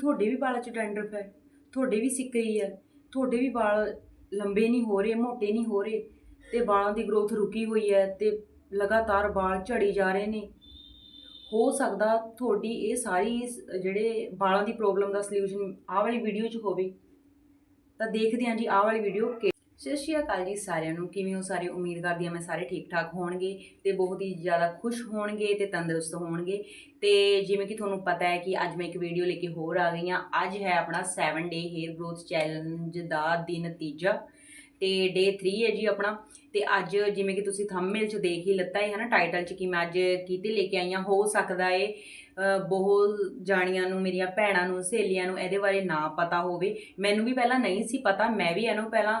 ਤੁਹਾਡੇ ਵੀ ਵਾਲਾਂ 'ਚ ਡੈਂਡਰਫ ਹੈ, ਤੁਹਾਡੇ ਵੀ ਸਿੱਕਰੀ ਹੈ, ਤੁਹਾਡੇ ਵੀ ਵਾਲ ਲੰਬੇ ਨਹੀਂ ਹੋ ਰਹੇ, ਮੋਟੇ ਨਹੀਂ ਹੋ ਰਹੇ ਤੇ ਵਾਲਾਂ ਦੀ ਗਰੋਥ ਰੁਕੀ ਹੋਈ ਹੈ ਤੇ ਲਗਾਤਾਰ ਵਾਲ ਝੜੀ ਜਾ ਰਹੇ ਨੇ। ਹੋ ਸਕਦਾ ਤੁਹਾਡੀ ਇਹ ਸਾਰੀ ਜਿਹੜੇ ਵਾਲਾਂ ਦੀ ਪ੍ਰੋਬਲਮ ਦਾ ਸੋਲੂਸ਼ਨ ਆਹ ਵਾਲੀ ਵੀਡੀਓ 'ਚ ਹੋਵੇ। ਤਾਂ ਦੇਖਦੇ ਹਾਂ ਜੀ, ਆਹ ਵਾਲੀ ਵੀਡੀਓ ਸਤਿ ਸ਼੍ਰੀ ਅਕਾਲ ਜੀ ਸਾਰਿਆਂ ਨੂੰ। ਕਿਵੇਂ ਹੋ ਸਾਰੇ? ਉਮੀਦ ਕਰਦੀ ਹਾਂ ਮੈਂ ਸਾਰੇ ਠੀਕ ਠਾਕ ਹੋਣਗੇ ਤੇ ਬਹੁਤ ਹੀ ਜ਼ਿਆਦਾ ਖੁਸ਼ ਹੋਣਗੇ ਤੇ ਤੰਦਰੁਸਤ ਹੋਣਗੇ। ਤੇ ਜਿਵੇਂ ਕਿ ਤੁਹਾਨੂੰ ਪਤਾ ਹੈ ਕਿ ਅੱਜ ਮੈਂ ਇੱਕ ਵੀਡੀਓ ਲੈ ਕੇ ਹੋਰ ਆ ਗਈ ਹਾਂ। ਅੱਜ ਹੈ ਆਪਣਾ 7 ਡੇ ਹੇਅਰ ਗਰੋਥ ਚੈਲੰਜ ਦਾ ਦਿਨ ਤੀਜਾ ਤੇ ਡੇ 3 ਹੈ ਜੀ ਆਪਣਾ। ਤੇ ਅੱਜ ਜਿਵੇਂ ਕਿ ਤੁਸੀਂ ਥੰਬਨੇਲ 'ਚ ਦੇਖ ਹੀ ਲੱਤਾ ਹੈ ਨਾ ਟਾਈਟਲ 'ਚ ਕਿ ਮੈਂ ਅੱਜ ਕਿਤੇ ਲੈ ਕੇ ਆਈ ਹਾਂ। ਹੋ ਸਕਦਾ ਏ ਬਹੁਤ ਜਾਣੀਆਂ ਨੂੰ, ਮੇਰੀਆਂ ਭੈਣਾਂ ਨੂੰ, ਸਹੇਲੀਆਂ ਨੂੰ ਇਹਦੇ ਬਾਰੇ ਨਾ ਪਤਾ ਹੋਵੇ। ਮੈਨੂੰ ਵੀ ਪਹਿਲਾਂ ਨਹੀਂ ਸੀ ਪਤਾ, ਮੈਂ ਵੀ ਇਹਨੂੰ ਪਹਿਲਾਂ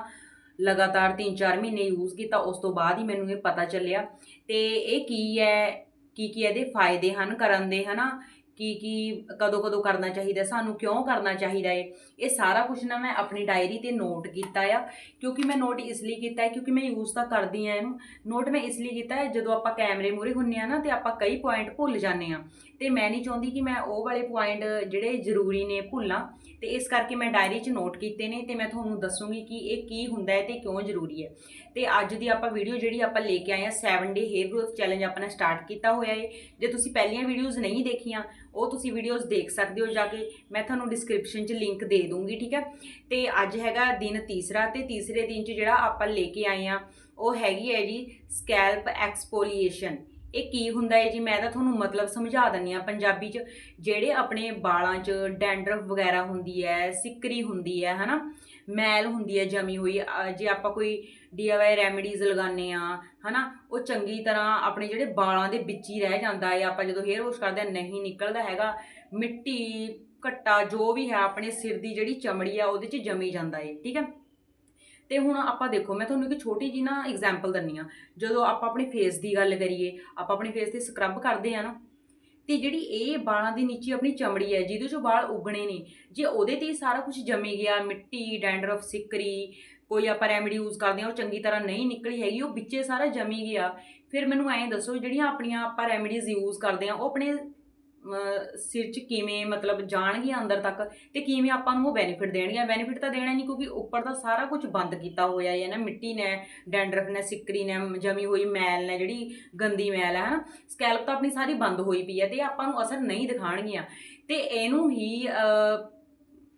ਲਗਾਤਾਰ 3-4 ਮਹੀਨੇ ਯੂਜ਼ ਕੀਤਾ, ਉਸ ਤੋਂ ਬਾਅਦ ਹੀ ਮੈਨੂੰ ਇਹ ਪਤਾ ਚੱਲਿਆ। ਤੇ ਇਹ ਕੀ ਹੈ ਕੀ ਕੀ ਇਹਦੇ ਫਾਇਦੇ ਹਨ, ਕਰਨ ਦੇ, ਹਨਾ? ਕੀ ਕੀ ਕਦੋਂ ਕਦੋਂ ਕਰਨਾ ਚਾਹੀਦਾ, ਸਾਨੂੰ ਕਿਉਂ ਕਰਨਾ ਚਾਹੀਦਾ ਏ। ਇਹ ਸਾਰਾ ਕੁਝ ਨਾ ਮੈਂ ਆਪਣੀ ਡਾਇਰੀ ਤੇ ਨੋਟ ਕੀਤਾ ਆ, ਕਿਉਂਕਿ ਮੈਂ ਨੋਟ ਇਸ ਲਈ ਕੀਤਾ ਹੈ ਕਿਉਂਕਿ ਮੈਂ ਯੂਜ਼ ਤਾਂ ਕਰਦੀ ਆ ਇਹਨੂੰ। ਨੋਟ ਮੈਂ ਇਸ ਲਈ ਕੀਤਾ ਹੈ ਜਦੋਂ ਆਪਾਂ ਕੈਮਰੇ ਮੂਹਰੇ ਹੁੰਨੇ ਆ ਨਾ, ਤੇ ਆਪਾਂ ਕਈ ਪੁਆਇੰਟ ਭੁੱਲ ਜਾਂਦੇ ਆ। ਤੇ ਮੈਂ ਨਹੀਂ ਚਾਹੁੰਦੀ ਕਿ ਮੈਂ ਉਹ ਵਾਲੇ ਪੁਆਇੰਟ ਜਿਹੜੇ ਜ਼ਰੂਰੀ ਨੇ ਭੁੱਲਾਂ, ਤੇ ਇਸ ਕਰਕੇ ਮੈਂ ਡਾਇਰੀ 'ਚ ਨੋਟ ਕੀਤੇ ਨੇ, ਤੇ ਮੈਂ ਤੁਹਾਨੂੰ ਦੱਸੂਗੀ ਕਿ ਇਹ ਕੀ ਹੁੰਦਾ ਹੈ ਤੇ ਕਿਉਂ ਜ਼ਰੂਰੀ ਹੈ ਤੇ ਅੱਜ ਦੀ ਆਪਾਂ ਵੀਡੀਓ ਜਿਹੜੀ ਆਪਾਂ ਲੈ ਕੇ ਆਏ ਆ 7 ਡੇ ਹੇਅਰ ਗਰੋਥ ਚੈਲੰਜ ਆਪਣਾ ਸਟਾਰਟ ਕੀਤਾ ਹੋਇਆ ਏ। ਜੇ ਤੁਸੀਂ ਪਹਿਲੀਆਂ ਵੀਡੀਓਜ਼ ਨਹੀਂ ਦੇਖੀਆਂ ਉਹ ਤੁਸੀਂ ਵੀਡੀਓਜ਼ ਦੇਖ ਸਕਦੇ ਹੋ ਜਾ ਕੇ। ਮੈਂ ਤੁਹਾਨੂੰ ਡਿਸਕ੍ਰਿਪਸ਼ਨ 'ਚ ਲਿੰਕ ਦੇ ਦੂੰਗੀ, ਠੀਕ ਹੈ? ਤੇ ਅੱਜ ਹੈਗਾ ਦਿਨ ਤੀਸਰਾ ਤੇ ਤੀਸਰੇ ਦਿਨ 'ਚ ਜਿਹੜਾ ਆਪਾਂ ਲੈ ਕੇ ਆਏ ਆ ਉਹ ਹੈਗੀ ਹੈ ਜੀ ਸਕੈਲਪ ਐਕਸਪੋਲੀਏਸ਼ਨ ਇਹ ਕੀ ਹੁੰਦਾ ਹੈ ਜੀ? ਮੈਂ ਤਾਂ ਤੁਹਾਨੂੰ ਮਤਲਬ ਸਮਝਾ ਦਿੰਨੀ ਆ ਪੰਜਾਬੀ 'ਚ। ਜਿਹੜੇ ਆਪਣੇ ਵਾਲਾਂ 'ਚ ਡੈਂਡਰਫ ਵਗੈਰਾ ਹੁੰਦੀ ਹੈ, ਸਿੱਕਰੀ ਹੁੰਦੀ ਹੈ, ਹਨਾ? ਮੈਲ ਹੁੰਦੀ ਹੈ ਜਮੀ ਹੋਈ। ਜੇ ਆਪਾਂ ਕੋਈ ਡੀਆਈਵਾਈ ਰੈਮੇਡੀਜ਼ ਲਗਾਉਂਦੇ ਆ ਹਨਾ, ਉਹ ਚੰਗੀ ਤਰ੍ਹਾਂ ਆਪਣੇ ਜਿਹੜੇ ਵਾਲਾਂ ਦੇ ਵਿੱਚ ਹੀ ਰਹਿ ਜਾਂਦਾ ਹੈ। ਆਪਾਂ ਜਦੋਂ ਹੇਅਰ ਵਾਸ਼ ਕਰਦੇ ਆ ਨਹੀਂ ਨਿਕਲਦਾ ਹੈਗਾ। ਮਿੱਟੀ, ਘੱਟਾ, ਜੋ ਵੀ ਹੈ, ਆਪਣੇ ਸਿਰ ਦੀ ਜਿਹੜੀ ਚਮੜੀ ਆ, ਉਹਦੇ 'ਚ ਜਮੀ ਜਾਂਦਾ ਹੈ, ਠੀਕ ਹੈ। ਤੇ ਹੁਣ ਆਪਾਂ ਦੇਖੋ, ਮੈਂ ਤੁਹਾਨੂੰ ਇੱਕ ਛੋਟੀ ਜੀ ਨਾ ਐਗਜ਼ਾਮਪਲ ਦਿੰਨੀ ਆ ਜਦੋਂ ਆਪਾਂ ਆਪਣੇ ਫੇਸ ਦੀ ਗੱਲ ਕਰੀਏ, ਆਪਾਂ ਆਪਣੇ ਫੇਸ ਤੇ ਸਕਰਬ ਕਰਦੇ ਆ ਨਾ ਤੇ ਜਿਹੜੀ ਇਹ ਬਾਲਾਂ ਦੇ ਨੀਚੇ ਆਪਣੀ ਚਮੜੀ ਹੈ, ਜਿਹਦੇ ਚੋਂ ਵਾਲ ਉੱਗਣੇ ਨੇ, ਜੇ ਉਹਦੇ ਤੇ ਸਾਰਾ ਕੁਝ ਜੰਮੀ ਗਿਆ, ਮਿੱਟੀ, ਡੈਂਡਰਫ, ਸਿੱਕਰੀ, ਕੋਈ ਆਪਾਂ ਰੈਮੇਡੀ ਯੂਜ਼ ਕਰਦੇ ਆ ਉਹ ਚੰਗੀ ਤਰ੍ਹਾਂ ਨਹੀਂ ਨਿਕਲੀ ਹੈਗੀ, ਉਹ ਵਿੱਚੇ ਸਾਰਾ ਜੰਮੀ ਗਿਆ, ਫਿਰ ਮੈਨੂੰ ਐਂ ਦੱਸੋ ਜਿਹੜੀਆਂ ਆਪਣੀਆਂ ਆਪਾਂ ਰੈਮੇਡੀਜ਼ ਯੂਜ਼ ਕਰਦੇ ਆ ਉਹ ਆਪਣੇ ਸਿਰ 'ਚ ਕਿਵੇਂ ਮਤਲਬ ਜਾਣਗੀਆਂ ਅੰਦਰ ਤੱਕ ਤੇ ਕਿਵੇਂ ਆਪਾਂ ਨੂੰ ਉਹ ਬੈਨੀਫਿਟ ਦੇਣਗੀਆਂ ਬੈਨੀਫਿਟ ਤਾਂ ਦੇਣਾ ਨਹੀਂ ਕਿਉਂਕਿ ਉੱਪਰ ਦਾ ਸਾਰਾ ਕੁਝ ਬੰਦ ਕੀਤਾ ਹੋਇਆ ਹੈ ਨਾ। ਮਿੱਟੀ ਨੇ ਡੈਂਡਰਫ ਨੇ ਸਿੱਕਰੀ ਨੇ ਜਮੀ ਹੋਈ ਮੈਲ ਨੇ, ਜਿਹੜੀ ਗੰਦੀ ਮੈਲ ਹੈ, ਹਨਾ? ਸਕੈਲਪ ਤਾਂ ਆਪਣੀ ਸਾਰੀ ਬੰਦ ਹੋਈ ਪਈ ਹੈ ਤੇ ਆਪਾਂ ਨੂੰ ਅਸਰ ਨਹੀਂ ਦਿਖਾਣਗੀਆਂ ਤੇ ਇਹਨੂੰ ਹੀ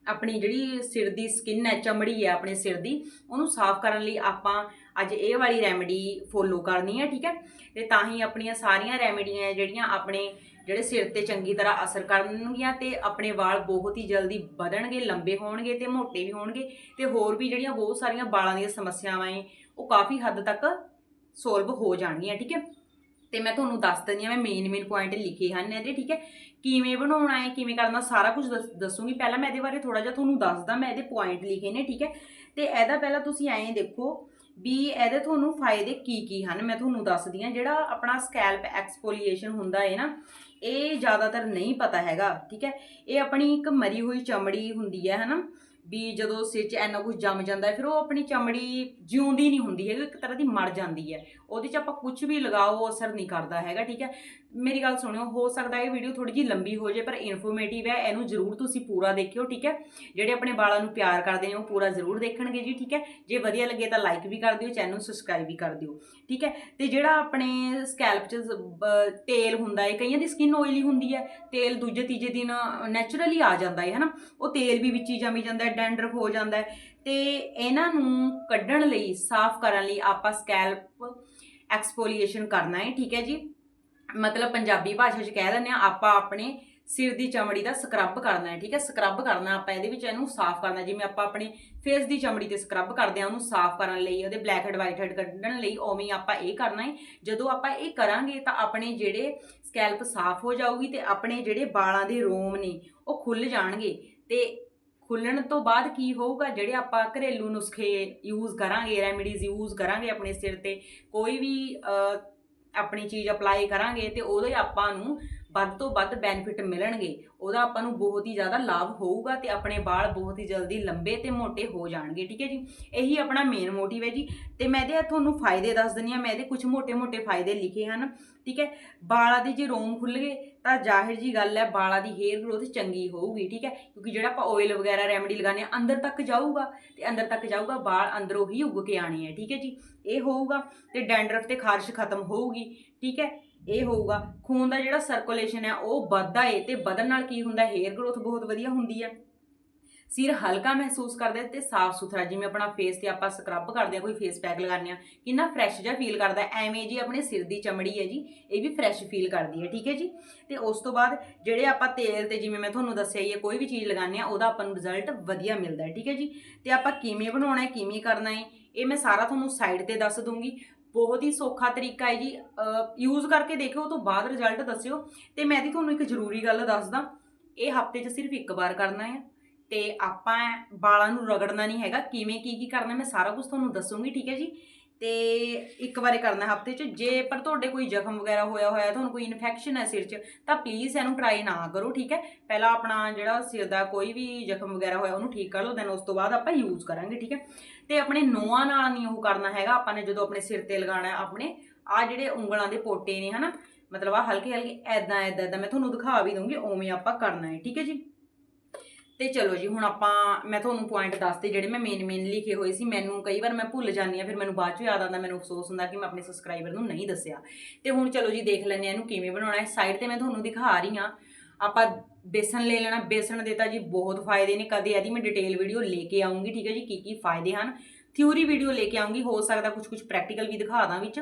ਆਪਣੀ ਜਿਹੜੀ ਸਿਰ ਦੀ ਸਕਿਨ ਹੈ, ਚਮੜੀ ਹੈ ਆਪਣੇ ਸਿਰ ਦੀ, ਉਹਨੂੰ ਸਾਫ਼ ਕਰਨ ਲਈ ਆਪਾਂ ਅੱਜ ਇਹ ਵਾਲੀ ਰੈਮੇਡੀ ਫੋਲੋ ਕਰਨੀ ਹੈ, ਠੀਕ ਹੈ? ਤੇ ਤਾਂ ਹੀ ਆਪਣੀਆਂ ਸਾਰੀਆਂ ਰੈਮੇਡੀਆਂ ਜਿਹੜੀਆਂ ਆਪਣੇ ਜਿਹੜੇ ਸਿਰ ਤੇ ਚੰਗੀ ਤਰ੍ਹਾਂ ਅਸਰ ਕਰਨਗੀਆਂ ਤੇ ਆਪਣੇ ਵਾਲ ਬਹੁਤ ਹੀ ਜਲਦੀ ਵਧਣਗੇ, ਲੰਬੇ ਹੋਣਗੇ ਤੇ ਮੋਟੇ ਵੀ ਹੋਣਗੇ ਤੇ ਹੋਰ ਵੀ ਜਿਹੜੀਆਂ ਬਹੁਤ ਸਾਰੀਆਂ ਵਾਲਾਂ ਦੀਆਂ ਸਮੱਸਿਆਵਾਂ ਏ, ਉਹ ਕਾਫੀ ਹੱਦ ਤੱਕ ਸੋਲਵ ਹੋ ਜਾਣਗੀਆਂ, ਠੀਕ ਹੈ? ਤੇ ਮੈਂ ਤੁਹਾਨੂੰ ਦੱਸ ਦਿੰਦੀ ਹਾਂ, ਮੈਂ ਮੇਨ ਮੇਨ ਪੁਆਇੰਟ ਲਿਖੇ ਹਨ ਇਹਦੇ, ਠੀਕ ਹੈ? ਕਿਵੇਂ ਬਣਾਉਣਾ ਹੈ ਕਿਵੇਂ ਕਰਨਾ, ਸਾਰਾ ਕੁਝ ਦੱਸੂਗੀ। ਪਹਿਲਾਂ ਮੈਂ ਇਹਦੇ ਬਾਰੇ ਥੋੜਾ ਜਿਹਾ ਤੁਹਾਨੂੰ ਦੱਸਦਾ, ਮੈਂ ਇਹਦੇ ਪੁਆਇੰਟ ਲਿਖੇ ਨੇ, ਠੀਕ ਹੈ? ਤੇ ਇਹਦਾ ਪਹਿਲਾਂ ਤੁਸੀਂ ਐਂ ਦੇਖੋ ਵੀ ਇਹਦੇ ਤੁਹਾਨੂੰ ਫਾਇਦੇ ਕੀ ਕੀ ਹਨ, ਮੈਂ ਤੁਹਾਨੂੰ ਦੱਸਦੀ ਹਾਂ, ਜਿਹੜਾ ਆਪਣਾ ਸਕੈਲਪ ਐਕਸਪੋਲੀਏਸ਼ਨ ਹੁੰਦਾ ਹੈ ਨਾ, ਇਹ ਜ਼ਿਆਦਾਤਰ ਨਹੀਂ ਪਤਾ ਹੈਗਾ, ਠੀਕ ਹੈ? ਇਹ ਆਪਣੀ ਇੱਕ ਮਰੀ ਹੋਈ ਚਮੜੀ ਹੁੰਦੀ ਹੈ, ਹਨਾ? ਵੀ ਜਦੋਂ ਸਿਰ 'ਚ ਇੰਨਾ ਕੁਝ ਜੰਮ ਜਾਂਦਾ ਹੈ, ਫਿਰ ਉਹ ਆਪਣੀ ਚਮੜੀ ਜਿਉਂਦੀ ਨਹੀਂ ਹੁੰਦੀ ਹੈਗੀ ਇੱਕ ਤਰ੍ਹਾਂ ਦੀ ਮਰ ਜਾਂਦੀ ਹੈ। ਉਹਦੇ 'ਚ ਆਪਾਂ ਕੁਝ ਵੀ ਲਗਾਓ ਅਸਰ ਨਹੀਂ ਕਰਦਾ ਹੈਗਾ, ਠੀਕ ਹੈ? ਮੇਰੀ ਗੱਲ ਸੁਣਿਓ, ਹੋ ਸਕਦਾ ਇਹ ਵੀਡੀਓ ਥੋੜੀ ਜਿਹੀ ਲੰਬੀ ਹੋ ਜਾਏ, ਪਰ ਇਨਫੋਰਮੇਟਿਵ ਹੈ, ਇਹਨੂੰ ਜ਼ਰੂਰ ਤੁਸੀਂ ਪੂਰਾ ਦੇਖਿਓ, ਠੀਕ ਹੈ? ਜਿਹੜੇ ਆਪਣੇ ਵਾਲਾਂ ਨੂੰ ਪਿਆਰ ਕਰਦੇ ਨੇ, ਉਹ ਪੂਰਾ ਜ਼ਰੂਰ ਦੇਖਣਗੇ ਜੀ, ਠੀਕ ਹੈ? ਜੇ ਵਧੀਆ ਲੱਗੇ ਤਾਂ ਲਾਈਕ ਵੀ ਕਰ ਦਿਓ ਚੈਨਲ ਨੂੰ ਸਬਸਕ੍ਰਾਈਬ ਵੀ ਕਰ ਦਿਓ। ਠੀਕ ਹੈ? ਤੇ ਜਿਹੜਾ ਆਪਣੇ ਸਕੈਲਪ 'ਚ ਤੇਲ ਹੁੰਦਾ ਹੈ, ਕਈਆਂ ਦੀ ਸਕਿਨ ਆਇਲੀ ਹੁੰਦੀ ਹੈ, ਤੇਲ ਦੂਜੇ ਤੀਜੇ ਦਿਨ ਨੈਚੁਰਲੀ ਆ ਜਾਂਦਾ ਹੈ, ਹਨਾ? ਉਹ ਤੇਲ ਵੀ ਵਿੱਚ ਹੀ ਜਮੀ ਜਾਂਦਾ ਹੈ ਡੈਂਡਰਫ ਹੋ ਜਾਂਦਾ ਹੈ। ਤੇ ਇਹਨਾਂ ਨੂੰ ਕੱਢਣ ਲਈ, ਸਾਫ਼ ਕਰਨ ਲਈ ਆਪਾਂ ਸਕੈਲਪ ਐਕਸਪੋਲੀਏਸ਼ਨ ਕਰਨਾ ਹੈ, ਠੀਕ ਹੈ ਜੀ? ਮਤਲਬ ਪੰਜਾਬੀ ਭਾਸ਼ਾ 'ਚ ਕਹਿ ਦਿੰਦੇ ਆ ਆਪਾਂ ਆਪਣੇ ਸਿਰ ਦੀ ਚਮੜੀ ਦਾ ਸਕਰਬ ਕਰਨਾ ਹੈ, ਠੀਕ ਹੈ? ਸਕਰਬ ਕਰਨਾ, ਆਪਾਂ ਇਹਦੇ ਵਿੱਚ ਇਹਨੂੰ ਸਾਫ਼ ਕਰਨਾ, ਜਿਵੇਂ ਆਪਾਂ ਆਪਣੇ ਫੇਸ ਦੀ ਚਮੜੀ ਤੇ ਸਕਰਬ ਕਰਦੇ ਆ ਉਹਨੂੰ ਸਾਫ਼ ਕਰਨ ਲਈ, ਉਹਦੇ ਬਲੈਕ ਹੈਡ ਵਾਈਟ ਹੈਡ ਕੱਢਣ ਲਈ ਉਵੇਂ ਹੀ ਆਪਾਂ ਇਹ ਕਰਨਾ ਹੈ। ਜਦੋਂ ਆਪਾਂ ਇਹ ਕਰਾਂਗੇ ਤਾਂ ਆਪਣੇ ਜਿਹੜੇ ਸਕੈਲਪ ਸਾਫ਼ ਹੋ ਜਾਊਗੀ ਤੇ ਆਪਣੇ ਜਿਹੜੇ ਵਾਲਾਂ ਦੇ ਰੋਮ ਨੇ, ਉਹ ਖੁੱਲ ਜਾਣਗੇ। ਤੇ ਖੁੱਲਣ ਤੋਂ ਬਾਅਦ ਕੀ ਹੋਊਗਾ? ਜਿਹੜੇ ਆਪਾਂ ਘਰੇਲੂ ਨੁਸਖੇ ਯੂਜ਼ ਕਰਾਂਗੇ ਰੈਮੇਡੀਜ਼ ਯੂਜ਼ ਕਰਾਂਗੇ ਆਪਣੇ ਸਿਰ ਤੇ, ਕੋਈ ਵੀ ਆਪਣੀ ਚੀਜ਼ ਅਪਲਾਈ ਕਰਾਂਗੇ ਤੇ ਉਹਦੇ ਆਪਾਂ ਨੂੰ ਵੱਧ ਤੋਂ ਵੱਧ ਬੈਨੀਫਿਟ ਮਿਲਣਗੇ, ਉਹਦਾ ਆਪਾਂ ਨੂੰ ਬਹੁਤ ਹੀ ਜ਼ਿਆਦਾ ਲਾਭ ਹੋਊਗਾ ਤੇ ਆਪਣੇ ਵਾਲ ਬਹੁਤ ਹੀ ਜਲਦੀ ਲੰਬੇ ਤੇ ਮੋਟੇ ਹੋ ਜਾਣਗੇ, ਠੀਕ ਹੈ ਜੀ? ਇਹੀ ਆਪਣਾ ਮੇਨ ਮੋਟਿਵ ਹੈ ਜੀ। ਤੇ ਮੈਂ ਇਹਦੇ ਤੁਹਾਨੂੰ ਫਾਇਦੇ ਦੱਸ ਦਿੰਨੀ ਆ ਮੈਂ ਇਹਦੇ ਕੁਝ ਮੋٹੇ-ਮੋਟੇ ਫਾਇਦੇ ਲਿਖੇ ਹਨ, ਠੀਕ ਹੈ? ਵਾਲਾਂ ਦੇ ਜੇ ਰੋਮ ਖੁੱਲ ਗਏ ਤਾਂ ਜ਼ਾਹਿਰ ਜੀ ਗੱਲ ਹੈ ਵਾਲਾਂ ਦੀ ਹੇਅਰ ਗਰੋਥ ਚੰਗੀ ਹੋਊਗੀ, ਠੀਕ ਹੈ? ਕਿਉਂਕਿ ਜਿਹੜਾ ਆਪਾਂ ਓਇਲ ਵਗੈਰਾ ਰੈਮਡੀ ਲਗਾਉਂਦੇ ਆ ਅੰਦਰ ਤੱਕ ਜਾਊਗਾ ਤੇ ਅੰਦਰ ਤੱਕ ਜਾਊਗਾ ਵਾਲ ਅੰਦਰੋਂ ਹੀ ਉੱਗ ਕੇ ਆਣੇ ਆ, ਠੀਕ ਹੈ ਜੀ? ਇਹ ਹੋਊਗਾ ਤੇ ਡੈਂਡਰਫ ਤੇ ਖਾਰਸ਼ ਖਤਮ ਹੋਊਗੀ, ਠੀਕ ਹੈ? ਇਹ ਹੋਊਗਾ। ਖੂਨ ਦਾ ਜਿਹੜਾ ਸਰਕੂਲੇਸ਼ਨ ਹੈ, ਉਹ ਵੱਧਦਾ ਏ ਤੇ ਵਧਣ ਨਾਲ ਕੀ ਹੁੰਦਾ? ਹੇਅਰ ਗਰੋਥ ਬਹੁਤ ਵਧੀਆ ਹੁੰਦੀ ਹੈ। ਸਿਰ ਹਲਕਾ ਮਹਿਸੂਸ ਕਰਦੇ ਤੇ ਸਾਫ਼ ਸੁਥਰਾ, ਜਿਵੇਂ ਆਪਣਾ ਫੇਸ ਤੇ ਆਪਾਂ ਸਕਰਬ ਕਰਦੇ ਆ ਕੋਈ ਫੇਸ ਪੈਕ ਲਗਾਉਂਦੇ ਆ ਕਿੰਨਾ ਫਰੈਸ਼ ਜਿਹਾ ਫੀਲ ਕਰਦਾ ਐਵੇਂ ਜੀ ਆਪਣੇ ਸਿਰ ਦੀ ਚਮੜੀ ਹੈ ਜੀ, ਇਹ ਵੀ ਫਰੈਸ਼ ਫੀਲ ਕਰਦੀ ਹੈ, ਠੀਕ ਹੈ ਜੀ? ਤੇ ਉਸ ਤੋਂ ਬਾਅਦ ਜਿਹੜੇ ਆਪਾਂ ਤੇਲ ਤੇ ਜਿਵੇਂ ਮੈਂ ਤੁਹਾਨੂੰ ਦੱਸਿਆ ਹੀ ਹੈ, ਕੋਈ ਵੀ ਚੀਜ਼ ਲਗਾਉਂਦੇ ਆ ਉਹਦਾ ਆਪਾਂ ਨੂੰ ਰਿਜ਼ਲਟ ਵਧੀਆ ਮਿਲਦਾ ਹੈ, ਠੀਕ ਹੈ ਜੀ? ਤੇ ਆਪਾਂ ਕਿਵੇਂ ਬਣਾਉਣਾ ਹੈ, ਕਿਵੇਂ ਕਰਨਾ ਹੈ, ਇਹ ਮੈਂ ਸਾਰਾ ਤੁਹਾਨੂੰ ਸਾਈਡ ਤੇ ਦੱਸ ਦੂੰਗੀ ਬਹੁਤ ਹੀ ਸੌਖਾ ਤਰੀਕਾ ਹੈ ਜੀ। ਯੂਜ਼ ਕਰਕੇ ਦੇਖਿਓ ਤੋਂ ਬਾਅਦ ਰਿਜ਼ਲਟ ਦੱਸਿਓ। ਤੇ ਮੈਂ ਦੀ ਤੁਹਾਨੂੰ ਇੱਕ ਜ਼ਰੂਰੀ ਗੱਲ ਦੱਸਦਾ। ਇਹ ਹਫ਼ਤੇ 'ਚ ਸਿਰਫ ਇੱਕ ਵਾਰ ਕਰਨਾ ਹੈ। ਤੇ ਆਪਾਂ ਵਾਲਾਂ ਨੂੰ ਰਗੜਨਾ ਨਹੀਂ ਹੈਗਾ। ਕਿਵੇਂ ਕੀ ਕੀ ਕਰਨਾ ਮੈਂ ਸਾਰਾ ਕੁਝ ਤੁਹਾਨੂੰ ਦੱਸੂਗੀ, ਠੀਕ ਹੈ ਜੀ? ਤੇ ਇੱਕ ਵਾਰੇ ਕਰਨਾ ਹਫ਼ਤੇ 'ਚ। ਜੇ ਪਰ ਤੁਹਾਡੇ ਕੋਈ ਜ਼ਖਮ ਵਗੈਰਾ ਹੋਇਆ ਹੋਇਆ, ਤੁਹਾਨੂੰ ਕੋਈ ਇਨਫੈਕਸ਼ਨ ਹੈ ਸਿਰ 'ਚ, ਤਾਂ ਪਲੀਜ਼ ਇਹਨੂੰ ਟਰਾਈ ਨਾ ਕਰੋ, ਠੀਕ ਹੈ? ਪਹਿਲਾਂ ਆਪਣਾ ਜਿਹੜਾ ਸਿਰ ਦਾ ਕੋਈ ਵੀ ਜ਼ਖਮ ਵਗੈਰਾ ਹੋਇਆ, ਉਹਨੂੰ ਠੀਕ ਕਰ ਲਓ ਦੈਨ ਉਸ ਤੋਂ ਬਾਅਦ ਆਪਾਂ ਯੂਜ਼ ਕਰਾਂਗੇ, ਠੀਕ ਹੈ? ਤੇ ਆਪਣੇ ਨੋਆਂ ਨਾਲ ਨਹੀਂ ਉਹ ਕਰਨਾ ਹੈਗਾ। ਆਪਾਂ ਨੇ ਜਦੋਂ ਆਪਣੇ ਸਿਰ ਤੇ ਲਗਾਉਣਾ ਆਪਣੇ ਆ ਜਿਹੜੇ ਉਂਗਲਾਂ ਦੇ ਪੋਟੇ ਨੇ, ਹਨਾ? ਮਤਲਬ ਆ ਹਲਕੇ ਹਲਕੇ ਐਦਾਂ ਐਦਾਂ ਐਦਾਂ ਮੈਂ ਤੁਹਾਨੂੰ ਦਿਖਾ ਵੀ ਦੂੰਗੀ ਉਵੇਂ ਆਪਾਂ ਕਰਨਾ ਹੈ, ਠੀਕ ਹੈ ਜੀ? ਤੇ ਚਲੋ ਜੀ, ਹੁਣ ਆਪਾਂ, ਮੈਂ ਤੁਹਾਨੂੰ ਪੁਆਇੰਟ ਦੱਸਦੇ ਜਿਹੜੇ ਮੈਂ ਮੇਨ ਮੇਨ ਲਿਖੇ ਹੋਏ ਸੀ। ਮੈਨੂੰ ਕਈ ਵਾਰ ਮੈਂ ਭੁੱਲ ਜਾਂਦੀ ਆ ਫਿਰ ਮੈਨੂੰ ਬਾਅਦ ਚ ਯਾਦ ਆਉਂਦਾ, ਮੈਨੂੰ ਅਫਸੋਸ ਹੁੰਦਾ ਕਿ ਮੈਂ ਆਪਣੇ ਸਬਸਕ੍ਰਾਈਬਰ ਨੂੰ ਨਹੀਂ ਦੱਸਿਆ। ਤੇ ਹੁਣ ਚਲੋ ਜੀ, ਦੇਖ ਲੈਂਦੇ ਆ ਇਹਨੂੰ ਕਿਵੇਂ ਬਣਾਉਣਾ ਹੈ। ਸਾਈਡ ਤੇ ਮੈਂ ਤੁਹਾਨੂੰ ਦਿਖਾ ਰਹੀ ਆ ਆਪਾਂ ਬੇਸਣ ਲੈ ਲੈਣਾ। ਬੇਸਣ ਦੇ ਤਾਂ ਜੀ ਬਹੁਤ ਫਾਇਦੇ ਨੇ। ਕਦੇ ਇਹਦੀ ਮੈਂ ਡਿਟੇਲ ਵੀਡੀਓ ਲੈ ਕੇ ਆਉਂਗੀ ਠੀਕ ਹੈ ਜੀ? ਕੀ ਕੀ ਫਾਇਦੇ ਹਨ? ਥਿਊਰੀ ਵੀਡੀਓ ਲੈ ਕੇ ਆਉਂਗੀ ਹੋ ਸਕਦਾ ਕੁਝ ਕੁਝ ਪ੍ਰੈਕਟੀਕਲ ਵੀ ਦਿਖਾ ਦਾਂ ਵਿੱਚ।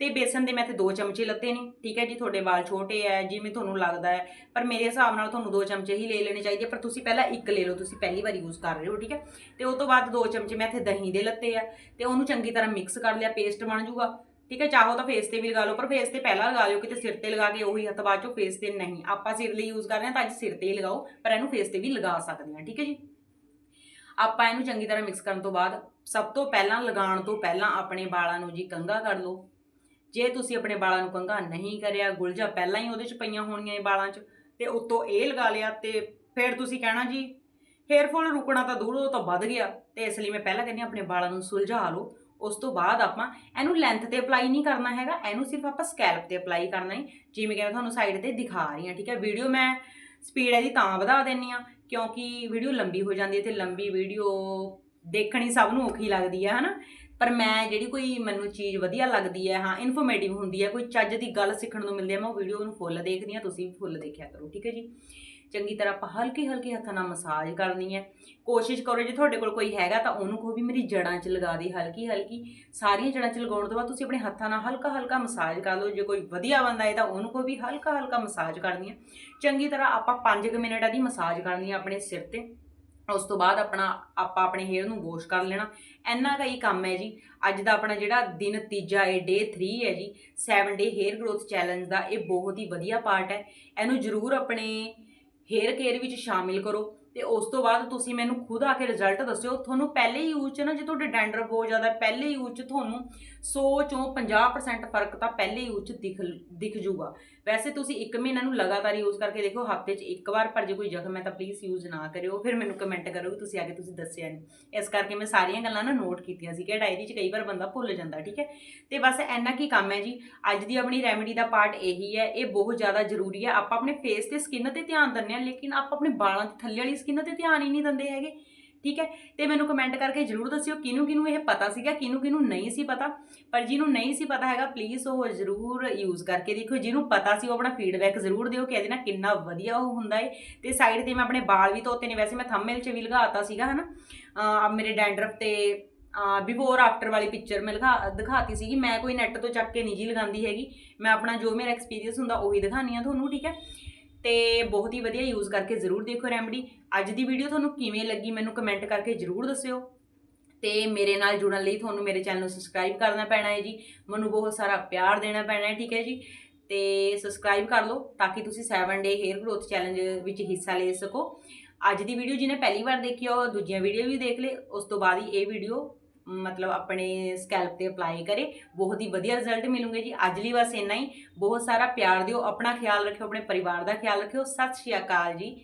ਤੇ ਬੇਸਨ ਦੇ ਮੈਂ ਇੱਥੇ 2 ਚਮਚੇ ਲੱਤੇ ਨੇ, ਠੀਕ ਹੈ ਜੀ, ਤੁਹਾਡੇ ਵਾਲ ਛੋਟੇ ਐ, ਜਿਵੇਂ ਤੁਹਾਨੂੰ ਲੱਗਦਾ ਹੈ ਪਰ ਮੇਰੇ ਹਿਸਾਬ ਨਾਲ ਤੁਹਾਨੂੰ 2 ਚਮਚੇ ਹੀ ਲੈ ਲੈਣੇ ਚਾਹੀਦੇ ਪਰ ਤੁਸੀਂ ਪਹਿਲਾਂ ਇੱਕ ਲੈ ਲਓ, ਤੁਸੀਂ ਪਹਿਲੀ ਵਾਰ ਯੂਜ਼ ਕਰ ਰਹੇ ਹੋ, ਠੀਕ ਹੈ? ਤੇ ਉਸ ਤੋਂ ਬਾਅਦ 2 ਚਮਚੇ ਮੈਂ ਇੱਥੇ ਦਹੀਂ ਦੇ ਲੱਤੇ ਆ ਤੇ ਉਹਨੂੰ ਚੰਗੀ ਤਰ੍ਹਾਂ ਮਿਕਸ ਕਰ ਲਿਆ ਪੇਸਟ ਬਣ ਜੂਗਾ, ਠੀਕ ਹੈ? ਚਾਹੋ ਤਾਂ ਫੇਸ ਤੇ ਵੀ ਲਗਾ ਲਓ, ਪਰ ਫੇਸ ਤੇ ਪਹਿਲਾਂ ਲਗਾ ਲਿਓ, ਕਿਤੇ ਸਿਰ ਤੇ ਲਗਾ ਕੇ ਉਹੀ ਹੱਥ ਬਾਅਦ ਚੋਂ ਫੇਸ ਤੇ ਨਹੀਂ, ਆਪਾਂ ਸਿਰ ਲਈ ਯੂਜ਼ ਕਰ ਰਹੇ ਹਾਂ ਤਾਂ ਅੱਜ ਸਿਰ ਤੇ ਹੀ ਲਗਾਓ, ਪਰ ਇਹਨੂੰ ਫੇਸ ਤੇ ਵੀ ਲਗਾ ਸਕਦੇ ਹਾਂ, ਠੀਕ ਹੈ ਜੀ? ਆਪਾਂ ਇਹਨੂੰ ਚੰਗੀ ਤਰ੍ਹਾਂ ਮਿਕਸ ਕਰਨ ਤੋਂ ਬਾਅਦ ਸਭ ਤੋਂ ਪਹਿਲਾਂ, ਲਗਾਉਣ ਤੋਂ ਪਹਿਲਾਂ ਆਪਣੇ ਵਾਲਾਂ ਨੂੰ ਜੀ ਕੰਘਾ ਕਰ ਲਓ ਜੇ ਤੁਸੀਂ ਆਪਣੇ ਵਾਲਾਂ ਨੂੰ ਕੰਘਾ ਨਹੀਂ ਕਰਿਆ, ਗੁਲਜਾ ਪਹਿਲਾਂ ਹੀ ਉਹਦੇ 'ਚ ਪਈਆਂ ਹੋਣੀਆਂ ਇਹ ਵਾਲਾਂ 'ਚ, ਤੇ ਉੱਤੋਂ ਇਹ ਲਗਾ ਲਿਆ ਤੇ ਫਿਰ ਤੁਸੀਂ ਕਹਿਣਾ ਜੀ, ਹੇਅਰ ਫਾਲ ਰੁਕਣਾ ਤਾਂ ਦੂਰ, ਉਹ ਤਾਂ ਵੱਧ ਗਿਆ, ਤੇ ਇਸ ਲਈ ਮੈਂ ਪਹਿਲਾਂ ਕਹਿੰਦੀ ਹਾਂ ਆਪਣੇ ਵਾਲਾਂ ਨੂੰ ਸੁਲਝਾ ਲਓ। ਉਸ ਤੋਂ ਬਾਅਦ ਆਪਾਂ ਇਹਨੂੰ ਲੈਂਥ ਤੇ ਅਪਲਾਈ ਨਹੀਂ ਕਰਨਾ ਹੈਗਾ, ਇਹਨੂੰ ਸਿਰਫ ਆਪਾਂ ਸਕੈਲਪ ਤੇ ਅਪਲਾਈ ਕਰਨਾ ਹੈ। ਜਿਵੇਂ ਕਿ ਮੈਂ ਤੁਹਾਨੂੰ ਸਾਈਡ ਤੇ ਦਿਖਾ ਰਹੀ ਹਾਂ, ਠੀਕ ਹੈ? ਵੀਡੀਓ ਮੈਂ ਸਪੀਡ ਇਹਦੀ ਤਾਂ ਵਧਾ ਦਿੰਨੀ ਆ ਕਿਉਂਕਿ ਵੀਡੀਓ ਲੰਬੀ ਹੋ ਜਾਂਦੀ ਹੈ ਤੇ ਲੰਬੀ ਵੀਡੀਓ ਦੇਖਣੀ ਸਭ ਨੂੰ ਔਖੀ ਲੱਗਦੀ ਹੈ, ਹਨਾ? ਪਰ ਮੈਂ ਜਿਹੜੀ ਕੋਈ ਮੈਨੂੰ ਚੀਜ਼ ਵਧੀਆ ਲੱਗਦੀ ਹੈ, ਹਾਂ ਇਨਫੋਰਮੇਟਿਵ ਹੁੰਦੀ ਹੈ, ਕੋਈ ਚੱਜ ਦੀ ਗੱਲ ਸਿੱਖਣ ਨੂੰ ਮਿਲਦੀ ਹੈ, ਮੈਂ ਉਹ ਵੀਡੀਓ ਨੂੰ ਫੁੱਲ ਦੇਖਦੀ ਹਾਂ, ਤੁਸੀਂ ਵੀ ਫੁੱਲ ਦੇਖਿਆ ਕਰੋ, ਠੀਕ ਹੈ ਜੀ? ਚੰਗੀ ਤਰ੍ਹਾਂ ਆਪਾਂ ਹਲਕੇ ਹਲਕੇ ਹੱਥਾਂ ਨਾਲ ਮਸਾਜ ਕਰਨੀ ਹੈ। ਕੋਸ਼ਿਸ਼ ਕਰੋ, ਜੇ ਤੁਹਾਡੇ ਕੋਲ ਕੋਈ ਹੈਗਾ ਤਾਂ ਉਹਨੂੰ ਕਹੋ ਵੀ ਮੇਰੀ ਜੜਾਂ 'ਚ ਲਗਾ ਦੇ ਹਲਕੀ ਹਲਕੀ ਸਾਰੀਆਂ ਜੜਾਂ 'ਚ ਲਗਾਉਣ ਤੋਂ ਬਾਅਦ ਤੁਸੀਂ ਆਪਣੇ ਹੱਥਾਂ ਨਾਲ ਹਲਕਾ ਹਲਕਾ ਮਸਾਜ ਕਰ ਲਓ। ਜੇ ਕੋਈ ਵਧੀਆ ਬੰਦਾ ਹੈ ਤਾਂ ਉਹਨੂੰ ਕਹੋ ਵੀ ਹਲਕਾ ਹਲਕਾ ਮਸਾਜ ਕਰਨੀ ਹੈ। ਚੰਗੀ ਤਰ੍ਹਾਂ ਆਪਾਂ 5 ਮਿੰਟ ਦੀ ਮਸਾਜ ਕਰਨੀ ਹੈ ਆਪਣੇ ਸਿਰ ਤੇ। ਉਸ ਤੋਂ ਬਾਅਦ ਆਪਣਾ, ਆਪਾਂ ਆਪਣੇ ਹੇਅਰ ਨੂੰ ਵਾਸ਼ ਕਰ ਲੈਣਾ। ਇੰਨਾ ਕੁ ਹੀ ਕੰਮ ਹੈ ਜੀ। ਅੱਜ ਦਾ ਆਪਣਾ ਜਿਹੜਾ ਦਿਨ ਤੀਜਾ ਹੈ ਡੇ 3 ਹੈ ਜੀ 7 ਡੇ ਹੇਅਰ ਗਰੋਥ ਚੈਲੰਜ ਦਾ ਇਹ ਬਹੁਤ ਹੀ ਵਧੀਆ ਪਾਰਟ ਹੈ। ਇਹਨੂੰ ਜ਼ਰੂਰ ਆਪਣੇ ਹੇਅਰ ਕੇਅਰ ਵਿੱਚ ਸ਼ਾਮਿਲ ਕਰੋ। ਤੇ ਉਸ ਤੋਂ ਬਾਅਦ ਤੁਸੀਂ ਮੈਨੂੰ ਖੁਦ ਆ ਕੇ ਰਿਜ਼ਲਟ ਦੱਸਿਓ। ਤੁਹਾਨੂੰ ਪਹਿਲੇ ਹੀ ਯੂਜ਼ 'ਚ ਨਾ, ਜੇ ਤੁਹਾਡੇ ਡੈਂਡਰਫ ਬਹੁਤ ਜ਼ਿਆਦਾ, ਪਹਿਲੇ ਯੂਜ਼ 'ਚ ਤੁਹਾਨੂੰ 100 ਚੋਂ 50% ਫ਼ਰਕ ਤਾਂ ਪਹਿਲੇ ਯੂਜ਼ 'ਚ ਦਿਖ ਦਿਖ ਜੂਗਾ ਵੈਸੇ ਤੁਸੀਂ 1 ਮਹੀਨਾ ਨੂੰ ਲਗਾਤਾਰ ਯੂਜ਼ ਕਰਕੇ ਦੇਖੋ ਹਫ਼ਤੇ 'ਚ ਇੱਕ ਵਾਰ, ਪਰ ਜੇ ਕੋਈ ਜ਼ਖਮ ਹੈ ਤਾਂ ਪਲੀਜ਼ ਯੂਜ਼ ਨਾ ਕਰਿਓ। ਫਿਰ ਮੈਨੂੰ ਕਮੈਂਟ ਕਰੋ ਕਿ ਤੁਸੀਂ ਆ ਕੇ ਤੁਸੀਂ ਦੱਸਿਆ ਨਹੀਂ ਇਸ ਕਰਕੇ ਮੈਂ ਸਾਰੀਆਂ ਗੱਲਾਂ ਨਾ ਨੋਟ ਕੀਤੀਆਂ ਸੀ ਕਿ ਡਾਇਰੀ 'ਚ ਕਈ ਵਾਰ ਬੰਦਾ ਭੁੱਲ ਜਾਂਦਾ, ਠੀਕ ਹੈ? ਤੇ ਬਸ ਇੰਨਾ ਕੀ ਕੰਮ ਹੈ ਜੀ। ਅੱਜ ਦੀ ਆਪਣੀ ਰੈਮੇਡੀ ਦਾ ਪਾਰਟ ਇਹੀ ਹੈ, ਇਹ ਬਹੁਤ ਜ਼ਿਆਦਾ ਜ਼ਰੂਰੀ ਹੈ। ਆਪਾਂ ਆਪਣੇ ਫੇਸ ਤੇ ਸਕਿਨ ਤੇ ਧਿਆਨ ਦਿੰਦੇ ਹਾਂ, ਲੇਕਿਨ ਆਪਾਂ ਆਪਣੇ ਵਾਲਾਂ ਦੇ ਥੱਲੇ ਵਾਲੀ ਕਿਹਨਾਂ ਤੇ ਧਿਆਨ ਹੀ ਨਹੀਂ ਦਿੰਦੇ ਹੈਗੇ, ਠੀਕ ਹੈ? ਤੇ ਮੈਨੂੰ ਕਮੈਂਟ ਕਰਕੇ ਜਰੂਰ ਦੱਸਿਓ ਕਿਹਨੂੰ ਕਿਹਨੂੰ ਇਹ ਪਤਾ ਸੀਗਾ, ਕਿਹਨੂੰ ਕਿਹਨੂੰ ਨਹੀਂ ਸੀ ਪਤਾ। ਪਰ ਜਿਹਨੂੰ ਨਹੀਂ ਸੀ ਪਤਾ ਹੈਗਾ ਪਲੀਜ਼ ਉਹ ਜ਼ਰੂਰ ਯੂਜ਼ ਕਰਕੇ ਦੇਖੋ ਜਿਹਨੂੰ ਪਤਾ ਸੀ ਉਹ ਆਪਣਾ ਫੀਡਬੈਕ ਜ਼ਰੂਰ ਦਿਓ ਕਿ ਇਹਦੇ ਨਾਲ ਕਿੰਨਾ ਵਧੀਆ ਉਹ ਹੁੰਦਾ ਏ। ਤੇ ਸਾਈਡ ਤੇ ਮੈਂ ਆਪਣੇ ਵਾਲ ਵੀ ਧੋਤੇ ਨੇ, ਵੈਸੇ ਮੈਂ ਥੰਬਨੇਲ 'ਚ ਵੀ ਲਗਾਤਾ ਸੀਗਾ, ਹਨਾ? ਅਹ ਮੇਰੇ ਡੈਂਡਰਫ ਤੇ ਬਿਫੋਰ ਆਫਟਰ ਵਾਲੀ ਪਿਕਚਰ ਮੈਂ ਲਗਾ, ਦਿਖਾਤੀ ਸੀਗੀ। ਮੈਂ ਕੋਈ ਨੈਟ ਤੋਂ ਚੱਕ ਕੇ ਨਹੀਂ ਜੀ ਲਗਾਉਂਦੀ ਹੈਗੀ। ਮੈਂ ਆਪਣਾ ਜੋ ਮੇਰਾ ਐਕਸਪੀਰੀਅੰਸ ਹੁੰਦਾ ਉਹੀ ਦਿਖਾਉਂਦੀ ਆ ਤੁਹਾਨੂੰ, ਠੀਕ ਹੈ? ਤੇ ਬਹੁਤ ਹੀ ਵਧੀਆ ਯੂਜ਼ ਕਰਕੇ ਜ਼ਰੂਰ ਦੇਖੋ ਰੈਮਡੀ ਅੱਜ ਦੀ ਵੀਡੀਓ ਤੁਹਾਨੂੰ ਕਿਵੇਂ ਲੱਗੀ ਮੈਨੂੰ ਕਮੈਂਟ ਕਰਕੇ ਜ਼ਰੂਰ ਦੱਸਿਓ। ਤੇ ਮੇਰੇ ਨਾਲ ਜੁੜਨ ਲਈ ਤੁਹਾਨੂੰ ਮੇਰੇ ਚੈਨਲ ਨੂੰ ਸਬਸਕ੍ਰਾਈਬ ਕਰਨਾ ਪੈਣਾ ਹੈ ਜੀ। ਮੈਨੂੰ ਬਹੁਤ ਸਾਰਾ ਪਿਆਰ ਦੇਣਾ ਪੈਣਾ ਹੈ, ਠੀਕ ਹੈ ਜੀ। ਤੇ ਸਬਸਕ੍ਰਾਈਬ ਕਰ ਲਓ ਤਾਂ ਕਿ ਤੁਸੀਂ 7 ਡੇ ਹੇਅਰ ਗਰੋਥ ਚੈਲੰਜ ਵਿੱਚ ਹਿੱਸਾ ਲੈ ਸਕੋ। ਅੱਜ ਦੀ ਵੀਡੀਓ ਜਿਹਨੇ ਪਹਿਲੀ ਵਾਰ ਦੇਖੀ ਉਹ ਦੂਜੀਆਂ ਵੀਡੀਓ ਵੀ ਦੇਖ ਲੇ ਉਸ ਤੋਂ ਬਾਅਦ ਹੀ ਇਹ ਵੀਡੀਓ ਮਤਲਬ ਆਪਣੇ ਸਕੈਲਪ ਤੇ ਅਪਲਾਈ ਕਰੇ, ਬਹੁਤ ਹੀ ਵਧੀਆ ਰਿਜ਼ਲਟ ਮਿਲੂਗੇ ਜੀ। ਅੱਜ ਲਈ ਬਸ ਇੰਨਾ ਹੀ। ਬਹੁਤ ਸਾਰਾ ਪਿਆਰ ਦਿਓ, ਆਪਣਾ ਖਿਆਲ ਰੱਖਿਓ, ਆਪਣੇ ਪਰਿਵਾਰ ਦਾ ਖਿਆਲ ਰੱਖਿਓ। ਸਤਿ ਸ਼੍ਰੀ ਅਕਾਲ ਜੀ।